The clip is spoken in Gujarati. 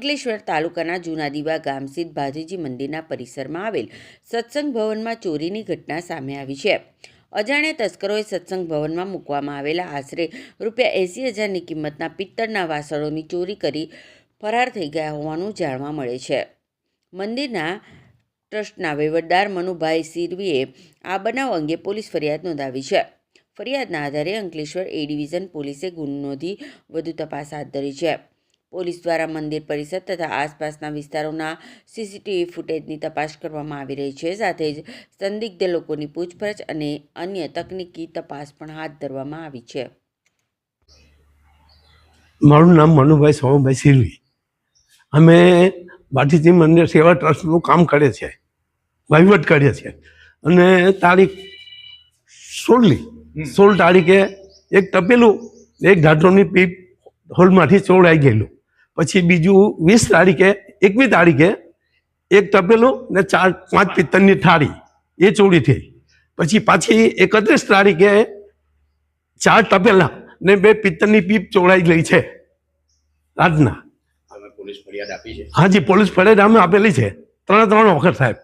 અંકલેશ્વર તાલુકાના જૂના દીવા ગામ સ્થિત ભાજીજી મંદિરના પરિસરમાં આવેલ સત્સંગ ભવનમાં ચોરીની ઘટના સામે આવી છે. અજાણ્યા તસ્કરોએ સત્સંગ ભવનમાં મૂકવામાં આવેલા આશરે રૂપિયા એંસી હજારની કિંમતના પિત્તળના વાસણોની ચોરી કરી ફરાર થઈ ગયા હોવાનું જાણવા મળે છે. મંદિરના ટ્રસ્ટના વહીવટદાર મનુભાઈ સિરવીએ આ બનાવ અંગે પોલીસ ફરિયાદ નોંધાવી છે. ફરિયાદના આધારે અંકલેશ્વર એ ડિવિઝન પોલીસે ગુનો નોંધી વધુ તપાસ હાથ ધરી છે. પોલીસ દ્વારા મંદિર પરિસર તથા આસપાસના વિસ્તારોના સીસીટીવી ફૂટેજની તપાસ કરવામાં આવી રહી છે. સાથે જ સંદિગ્ધ લોકોની પૂછપરછ અને અન્ય તકનીકી તપાસ પણ હાથ ધરવામાં આવી છે. મારું નામ મનુભાઈ સોમભાઈ સિરવી. અમે બાટીજી મંદિર સેવા ટ્રસ્ટનું કામ કરે છે. વહીવટ કરીએ છીએ અને તારીખ સોળની સોળ તારીખે એક તપેલું એક ઢાંટોની પીપ હોલમાંથી ચોરાઈ ગયેલું. પછી બીજું વીસ તારીખે એકવીસ તારીખે એક તપેલું ને ચાર પાંચ પિત્તળની થાળી. એ ચોરી થઈ. પછી પાછી એકત્રીસ તારીખે ચાર તપેલા ને બે પિત્તળની પીપ ચોરાઈ ગઈ છે રાતના પોલીસ ફરિયાદ આપી છે. હાજી પોલીસ ફરિયાદ અમે આપેલી છે. ત્રણ ત્રણ વખત સાહેબ.